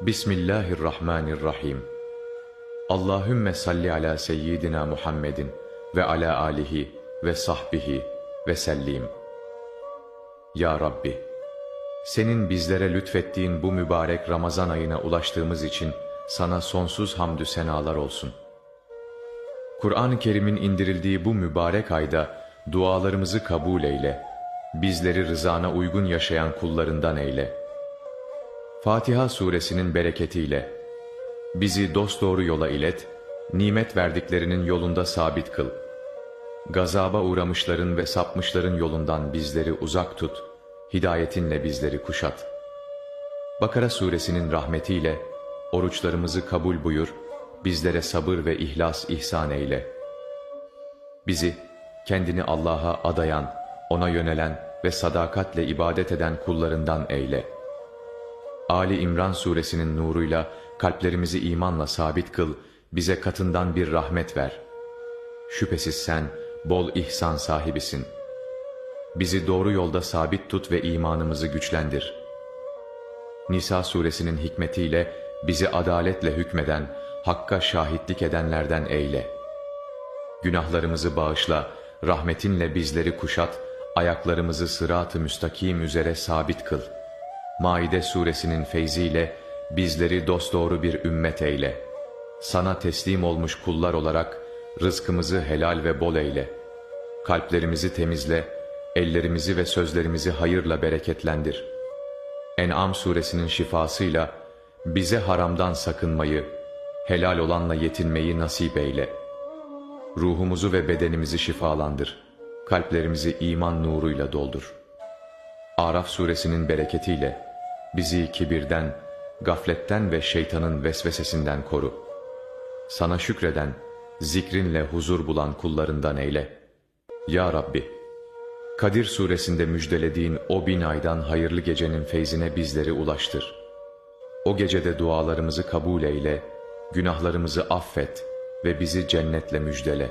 Bismillahirrahmanirrahim. Allahümme salli ala seyyidina Muhammedin ve ala alihi ve sahbihi ve sellim. Ya Rabbi, senin bizlere lütfettiğin bu mübarek Ramazan ayına ulaştığımız için sana sonsuz hamdü senalar olsun. Kur'an-ı Kerim'in indirildiği bu mübarek ayda dualarımızı kabul eyle, bizleri rızana uygun yaşayan kullarından eyle. Fatiha suresinin bereketiyle bizi dosdoğru yola ilet, nimet verdiklerinin yolunda sabit kıl. Gazaba uğramışların ve sapmışların yolundan bizleri uzak tut, hidayetinle bizleri kuşat. Bakara suresinin rahmetiyle oruçlarımızı kabul buyur, bizlere sabır ve ihlas ihsan eyle. Bizi kendini Allah'a adayan, ona yönelen ve sadakatle ibadet eden kullarından eyle. Ali İmran suresinin nuruyla kalplerimizi imanla sabit kıl, bize katından bir rahmet ver. Şüphesiz sen bol ihsan sahibisin. Bizi doğru yolda sabit tut ve imanımızı güçlendir. Nisa suresinin hikmetiyle bizi adaletle hükmeden, hakka şahitlik edenlerden eyle. Günahlarımızı bağışla, rahmetinle bizleri kuşat, ayaklarımızı sırat-ı müstakim üzere sabit kıl. Maide suresinin feyziyle bizleri dosdoğru bir ümmet eyle. Sana teslim olmuş kullar olarak rızkımızı helal ve bol eyle. Kalplerimizi temizle, ellerimizi ve sözlerimizi hayırla bereketlendir. En'am suresinin şifasıyla bize haramdan sakınmayı, helal olanla yetinmeyi nasip eyle. Ruhumuzu ve bedenimizi şifalandır. Kalplerimizi iman nuruyla doldur. Araf suresinin bereketiyle bizi kibirden, gafletten ve şeytanın vesvesesinden koru. Sana şükreden, zikrinle huzur bulan kullarından eyle. Ya Rabbi, Kadir suresinde müjdelediğin o bin aydan hayırlı gecenin feyzine bizleri ulaştır. O gecede dualarımızı kabul eyle, günahlarımızı affet ve bizi cennetle müjdele.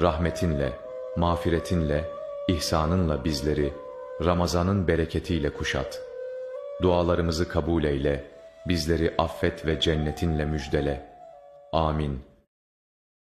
Rahmetinle, mağfiretinle, ihsanınla bizleri Ramazan'ın bereketiyle kuşat. Dualarımızı kabul eyle, bizleri affet ve cennetinle müjdele. Amin.